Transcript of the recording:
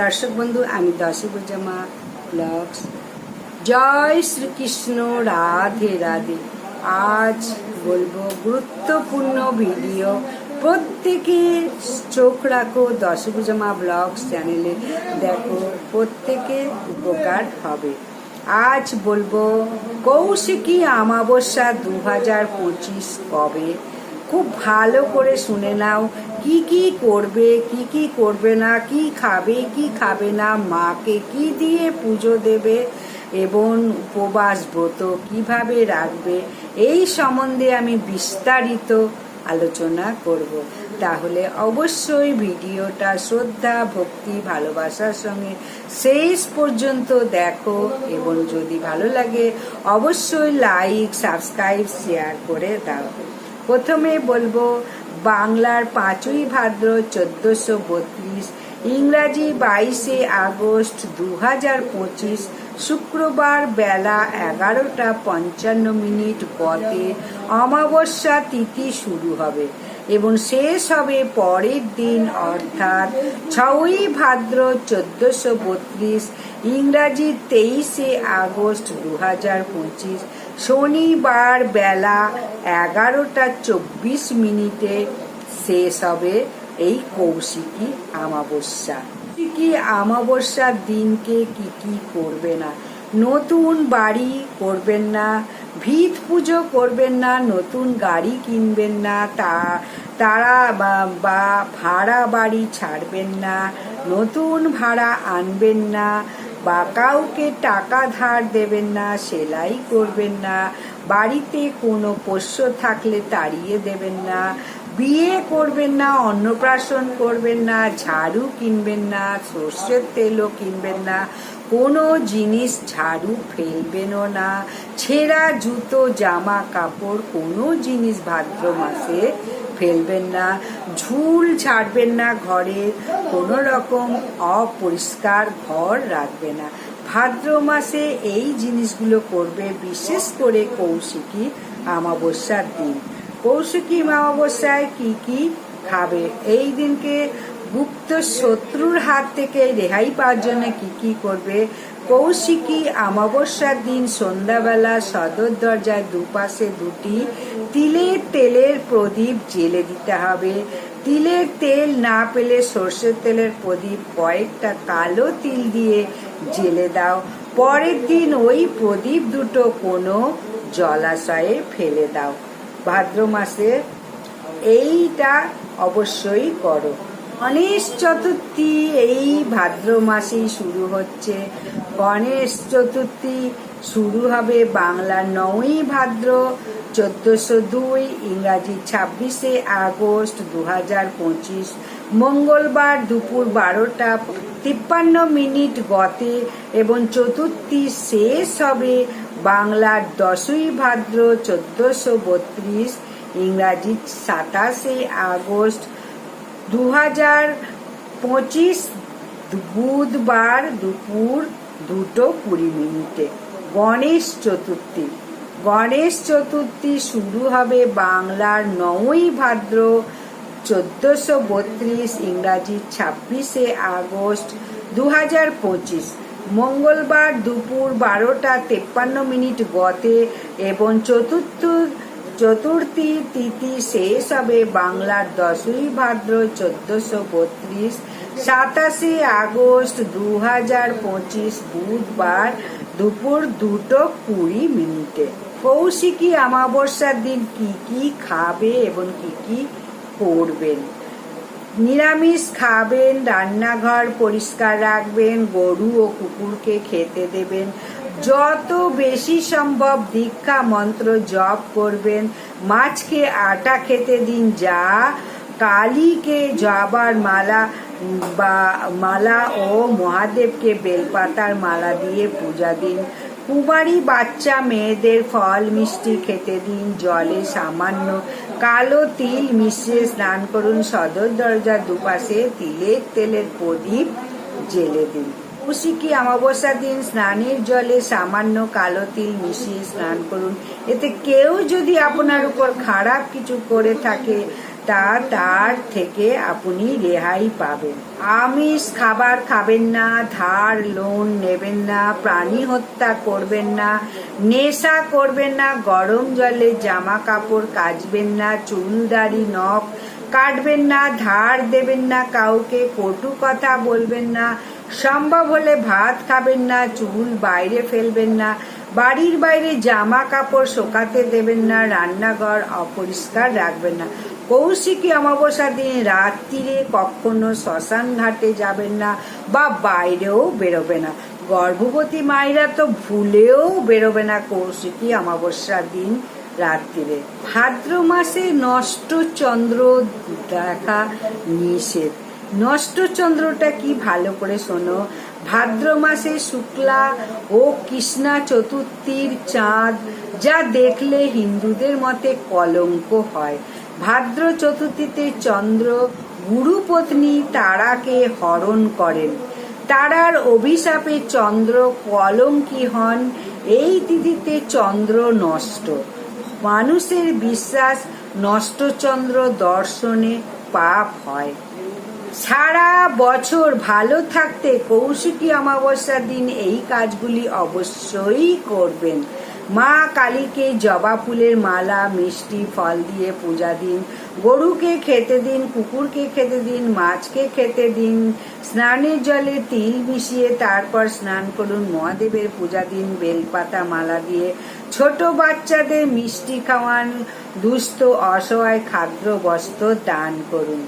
দর্শক বন্ধু, আমি দশভুজামা ব্লগস জয় শ্রীকৃষ্ণ, রাধে রাধে। আজ বলব গুরুত্বপূর্ণ ভিডিও। প্রত্যেকে চোখ রাখো দশভুজামা ব্লগস চ্যানেলে দেখো, প্রত্যেকে উপকার হবে। আজ বলব কৌশিকী অমাবস্যা দু হাজার পঁচিশ কবে? খুব ভালো করে শুনে নাও। কি কি করবে, কি কি করবে না, কি খাবে কি খাবে না, মাকে কি দিয়ে পুজো দেবে এবং উপবাস ব্রত কীভাবে রাখবে, এই সম্বন্ধে আমি বিস্তারিত আলোচনা করব। তাহলে অবশ্যই ভিডিওটা শ্রদ্ধা, ভক্তি, ভালোবাসার সঙ্গে শেষ পর্যন্ত দেখো এবং যদি ভালো লাগে, অবশ্যই লাইক সাবস্ক্রাইব শেয়ার করে দাও। প্রথমে বলব, বাংলার পাঁচই ভাদ্র চোদ্দশো বত্রিশ, ইংরাজি বাইশে আগস্ট দু হাজার পঁচিশ, শুক্রবার বেলা এগারোটা পঞ্চান্ন মিনিট পথে অমাবস্যা তিথি শুরু হবে এবং শেষ হবে পরের দিন, অর্থাৎ ছয়ই ভাদ্র চোদ্দশো বত্রিশ, ইংরাজি তেইশে আগস্ট দু হাজার পঁচিশ শনিবার বেলা এগারোটা চব্বিশ মিনিটে শেষ হবে এই কৌশিকী অমাবস্যা। কৌশিকী অমাবস্যার দিনকে কি কি করবে না? নতুন বাড়ি করবেন না, ভিত পুজো করবেন না, নতুন গাড়ি কিনবেন না, তা, তারা বা ভাড়া বাড়ি ছাড়বেন না, নতুন ভাড়া আনবেন না বা কাউকে টাকা ধার দেবেন না, সেলাই করবেন না, বাড়িতে কোনো পোষ্য থাকলে তাড়িয়ে দেবেন না, বিয়ে করবেন না, অন্নপ্রাশন করবেন না, ঝাড়ু কিনবেন না, সর্ষের তেলও কিনবেন না, কোনো জিনিস ঝাড়ু ফেলবেনও না, ছেঁড়া জুতো, জামা কাপড়, কোনো জিনিস ভাদ্র মাসে ফেলবেন না, ঝুল ছাড়বেন না ঘরে কোনো রকম অপরিষ্কার ঘর রাখবে না। ভাদ্র মাসে এই জিনিসগুলো করবে বিশেষ করে কৌশিকী অমাবস্যার দিন। কৌশিকী অমাবস্যায় কি কি খাবে? এই দিনকে গুপ্ত শত্রুর হাত থেকে রেহাই পাওয়ার জন্য কি কি করবে? কৌশিকী অমাবস্যার দিন সন্ধ্যাবেলা সদর দরজায় দুপাশে দুটি তিলের তেলের প্রদীপ জেলে দিতে হবে। তিলের তেল না পেলে সর্ষের তেলের প্রদীপ কয়েকটা কালো তিল দিয়ে জেলে দাও। পরের দিন ওই প্রদীপ দুটো কোনো জলাশয়ে ফেলে দাও। ভাদ্র মাসে এইটা অবশ্যই করো। গণেশ চতুর্থী, এই ভাদ্র মাসেই শুরু হচ্ছে। গণেশ চতুর্থী শুরু হবে বাংলার নয়ই ভাদ্র, চোদ্দশো দুই ইংরাজি ছাব্বিশে আগস্ট দু হাজার পঁচিশ। মঙ্গলবার দুপুর বারোটা তিপ্পান্ন মিনিট গতে এবং চতুর্থী শেষ হবে বাংলার দশই ভাদ্র, চোদ্দশো বত্রিশ ইংরাজি সাতাশে আগস্ট। দু হাজার পঁচিশ বুধবার দুপুর দুটো কুড়ি মিনিটে। গণেশ চতুর্থী। গণেশ চতুর্থী শুরু হবে বাংলার নয়ই ভাদ্র চোদ্দশো বত্রিশ ইংরাজি ছাব্বিশে আগস্ট দু হাজার পঁচিশ। মঙ্গলবার দুপুর বারোটা তেপ্পান্ন মিনিট গতে এবং চতুর্থ চতুর্থী তিথি শেষ হবে বাংলার দশই ভাদ্র চোদ্দশো বত্রিশ। সাতাশে আগস্ট দু হাজার পঁচিশ বুধবার দুপুর দুটো কুড়ি মিনিটে। কৌশিকী অমাবস্যার দিন কি কি খাবে এবং কি কি করবেন? নিরামিষ খাবেন, রান্নাঘর পরিষ্কার রাখবেন, গরু ও কুকুরকে খেতে দেবেন। যত বেশি সম্ভব দীক্ষা মন্ত্র জপ করবেন। মাছকে আটা খেতে দিন, যা কালীকে জবার মালা, বা মালা ও মহাদেবকে বেলপাতার মালা দিয়ে পূজা দিন। কুমারী বাচ্চা মেয়েদের ফল মিষ্টি খেতে দিন, জলে সামান্য কালো তিল মিশিয়ে স্নান করুন। সদর দরজার দুপাশে তিলের তেলের প্রদীপ জেলে দিন। কৌশিকী অমাবস্যার দিন? স্নানের জলে সামান্য কালো তিল মিশিয়ে স্নান করুন। এতে কেউ যদি আপনার উপর খারাপ কিছু করে থাকে, তা তার থেকে আপনি রেহাই পাবেন। আমিষ খাবার খাবেন না, ধার লোন নেবেন না, প্রাণী হত্যা করবেন না, নেশা করবেন না, গরম জলে জামা কাপড় কাচবেন না চুল দাড়ি নখ কাটবেন না, ধার দেবেন না, কাউকে কটু কথা বলবেন না সম্ভব হলে ভাত খাবেন না, চুল বাইরে ফেলবেন না, বাড়ির বাইরে জামা কাপড় শোকাতে দেবেন না, রান্নাঘর অপরিষ্কার রাখবেন না। কৌশিকী অমাবস্যার দিন রাত্রিরে কখনো শ্মশান ঘাটে যাবেন না বা বাইরেও বেরোবে না। গর্ভবতী মায়েরা তো ভুলেও বেরোবে না কৌশিকী অমাবস্যার দিন রাত্রিরে। ভাদ্র মাসে নষ্ট চন্দ্র দেখা নিষেধ। নষ্ট চন্দ্রটা কি ভালো করে শোনো। ভাদ্র মাসে শুক্লা ও কৃষ্ণা চতুর্থীর চাঁদ, যা দেখলে হিন্দুদের মতে কলঙ্ক হয়। ভাদ্র চতুর্থীতে চন্দ্র গুরুপত্নী তারাকে হরণ করেন। তারার অভিশাপে চন্দ্র কলঙ্কি হন। এই তিথিতে চন্দ্র নষ্ট। মানুষের বিশ্বাস নষ্টচন্দ্র দর্শনে পাপ হয়। সারা বছর ভালো থাকতে কৌশিকী অমাবস্যার দিন এই কাজগুলি অবশ্যই করবেন। মা কালীকে জবা ফুলের মালা, মিষ্টি, ফল দিয়ে পূজা দিন। গরুকে খেতে দিন, কুকুরকে খেতে দিন, মাছকে খেতে দিন। স্নানের জলে তিল মিশিয়ে তারপর স্নান করুন, মহাদেবের পূজা দিন, বেলপাতা মালা দিয়ে। ছোট বাচ্চাদের মিষ্টি খাওয়ান, দুস্থ, অসহায় খাদ্য বস্ত্র দান করুন।